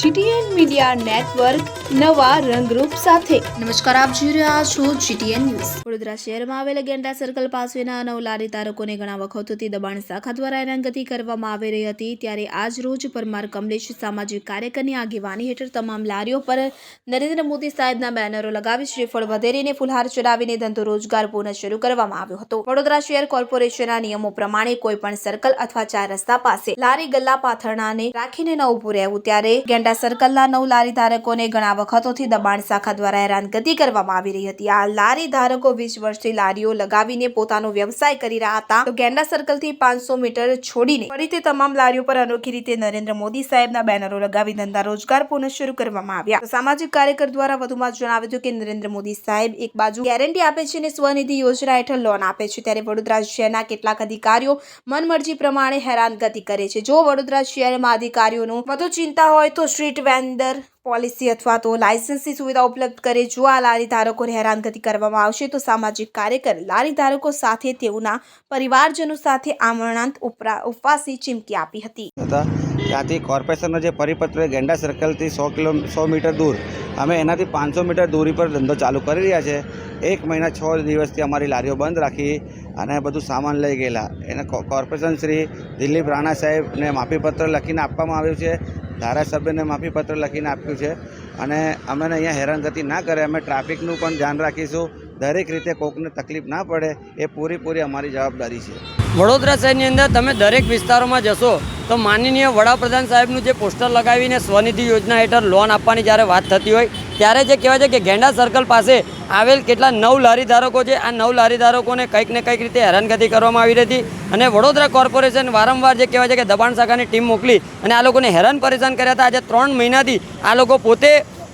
GTN media network નવા રંગરૂપ સાથે. નમસ્કાર, આપ જોઈ રહ્યા છો જીટીએન ન્યૂઝ. વડોદરા શહેરમાં આવેલા ગેંડા સર્કલ પાસેના નવલારી તારકોને ઘણા વખતથી દબાણ શાખા દ્વારા હેરાનગતિ કરવામાં આવી રહી હતી. ત્યારે આજ રોજ પરમાર કમલેશ સામાજિક કાર્યકરની આગેવાની હેઠળ તમામ લારીઓ પર નરેન્દ્ર મોદી સાહેબના બેનરો લગાવી શ્રીફળ વધેરીને ફુલહાર ચડાવીને ધંધો રોજગાર પુનઃ શરૂ કરવામાં આવ્યો હતો. વડોદરા શહેર કોર્પોરેશનના નિયમો પ્રમાણે કોઈ પણ સર્કલ અથવા ચાર રસ્તા પાસે લારી ગલ્લા પાથરણાને રાખીને ન ઊભું રહેવું, ત્યારે ગેંડા સર્કલના નવ લારી ધારકોને ઘણા વખતોથી દબાણ શાખા દ્વારા હેરાનગતિ કરવામાં આવી રહી હતી. આ લારી ધારકો વીસ વર્ષથી લારીઓ લગાવીને પોતાનો વ્યવસાય કરી રહ્યા હતા. તો ગેંડા સર્કલથી પાંચસો મીટર છોડીને ફરીથી તમામ લારીઓ પર અનોખી રીતે નરેન્દ્ર મોદી સાહેબના બેનરો લગાવી ધંધા રોજગાર પુનઃ શરૂ કરવામાં આવ્યા. સામાજિક કાર્યકર દ્વારા વધુમાં જણાવ્યું હતું કે નરેન્દ્ર મોદી સાહેબ એક બાજુ ગેરંટી આપે છે અને સ્વનિધિ યોજના હેઠળ લોન આપે છે. ત્યારે વડોદરા શહેરના કેટલાક અધિકારીઓ મનમરજી પ્રમાણે હેરાનગતિ કરે છે. જો વડોદરા શહેરમાં અધિકારીઓનું વધુ ચિંતા હોય તો સ્ટ્રીટ વેન્ડર પોલિસી અથવા તો લાયસન્સની સુવિધા ઉપલબ્ધ કરે જો આ લારી ધારકોને હેરાનગતિ કરવામાં આવશે, તો સામાજિક કાર્યકર લારી ધારકો સાથે તેઓના પરિવારજનો સાથે આમરણાંત ઉપરા, ઉપવાસી ચીમકી આપી હતી. ત્યાંથી કોર્પોરેશનનો જે પરિપત્ર ગેંડા સર્કલથી સો કિલો, સો મીટર દૂર, અમે એનાથી પાંચસો મીટર દૂરી પર ધંધો ચાલુ કરી રહ્યા છે. એક મહિના છ દિવસથી અમારી લારીઓ બંધ રાખી અને બધું સામાન લઈ ગયેલા. એને કોર્પોરેશન શ્રી દિલીપ રાણા સાહેબને માફીપત્ર લખીને આપવામાં આવ્યું છે. ધારાસભ્યને માફીપત્ર લખીને આપ્યું છે. અને અમને અહીંયા હેરાનગતિ ના કરે, અમે ટ્રાફિકનું પણ ધ્યાન રાખીશું. દરેક રીતે કોકને તકલીફ ના પડે, એ પૂરેપૂરી અમારી જવાબદારી છે. વડોદરા શહેરની અંદર તમે દરેક વિસ્તારોમાં જશો, તો માનનીય વડાપ્રધાન સાહેબનું જે પોસ્ટર લગાવીને સ્વનિધિ યોજના હેઠળ લોન આપવાની જ્યારે વાત થતી હોય, ત્યારે જે કહેવાય છે કે ગેંડા સર્કલ પાસે આવેલ કેટલા નવ લારી ધારકો છે, આ નવ લારી ધારકોને કંઈક ને કંઈક રીતે હેરાનગતિ કરવામાં આવી રહી હતી અને વડોદરા કોર્પોરેશન વારંવાર જે કહેવાય છે કે દબાણ શાખાની ટીમ મોકલી અને આ લોકોને હેરાન પરેશાન કર્યા હતા. આજે ત્રણ મહિનાથી આ લોકો પોતે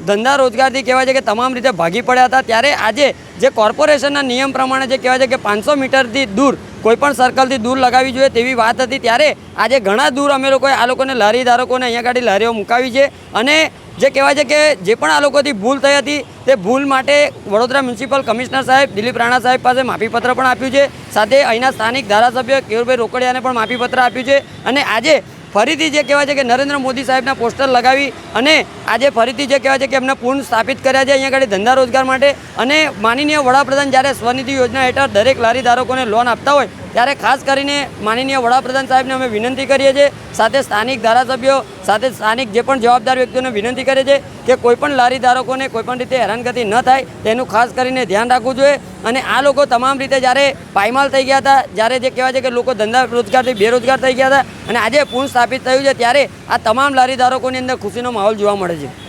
ધંધા રોજગારથી કહેવાય છે કે તમામ રીતે ભાગી પડ્યા હતા. ત્યારે આજે જે કોર્પોરેશનના નિયમ પ્રમાણે જે કહેવાય છે કે પાંચસો મીટરથી દૂર કોઈપણ સર્કલથી દૂર લગાવી જોઈએ તેવી વાત હતી. ત્યારે આજે ઘણા દૂર અમે લોકોએ આ લોકોને લારી ધારકોને અહીંયા ગાડી લારીઓ મુકાવી છે અને જે કહેવાય છે કે જે પણ આ લોકોથી ભૂલ થઈ હતી તે ભૂલ માટે વડોદરા મ્યુનિસિપલ કમિશનર સાહેબ દિલીપ રાણા સાહેબ પાસે માફીપત્ર પણ આપ્યું છે. સાથે અહીંના સ્થાનિક ધારાસભ્ય કેયુરભાઈ રોકડિયાને પણ માફીપત્ર આપ્યું છે. અને આજે ફરીથી જે કહેવાય છે કે નરેન્દ્ર મોદી સાહેબના પોસ્ટર લગાવી અને આજે ફરીથી જે કહેવાય છે કે એમને પૂર્ણ સ્થાપિત કર્યા છે અહીંયા આગળ ધંધા રોજગાર માટે. અને માનનીય વડાપ્રધાન જ્યારે સ્વનિધિ યોજના હેઠળ દરેક લારી ધારકોને લોન આપતા હોય ત્યારે ખાસ કરીને માનનીય વડાપ્રધાન સાહેબને અમે વિનંતી કરીએ છીએ, સાથે સ્થાનિક ધારાસભ્યો, સાથે સ્થાનિક જે પણ જવાબદાર વ્યક્તિઓને વિનંતી કરીએ છીએ કે કોઈપણ લારી ધારકોને કોઈપણ રીતે હેરાનગતિ ન થાય, તેનું ખાસ કરીને ધ્યાન રાખવું જોઈએ. અને આ લોકો તમામ રીતે જ્યારે પાયમાલ થઈ ગયા હતા, જ્યારે જે કહેવાય છે કે લોકો ધંધા રોજગારથી બેરોજગાર થઈ ગયા હતા અને આજે પૂર્ણ સ્થાપિત થયું છે, ત્યારે આ તમામ લારી ધારકોની અંદર ખુશીનો માહોલ જોવા મળે છે.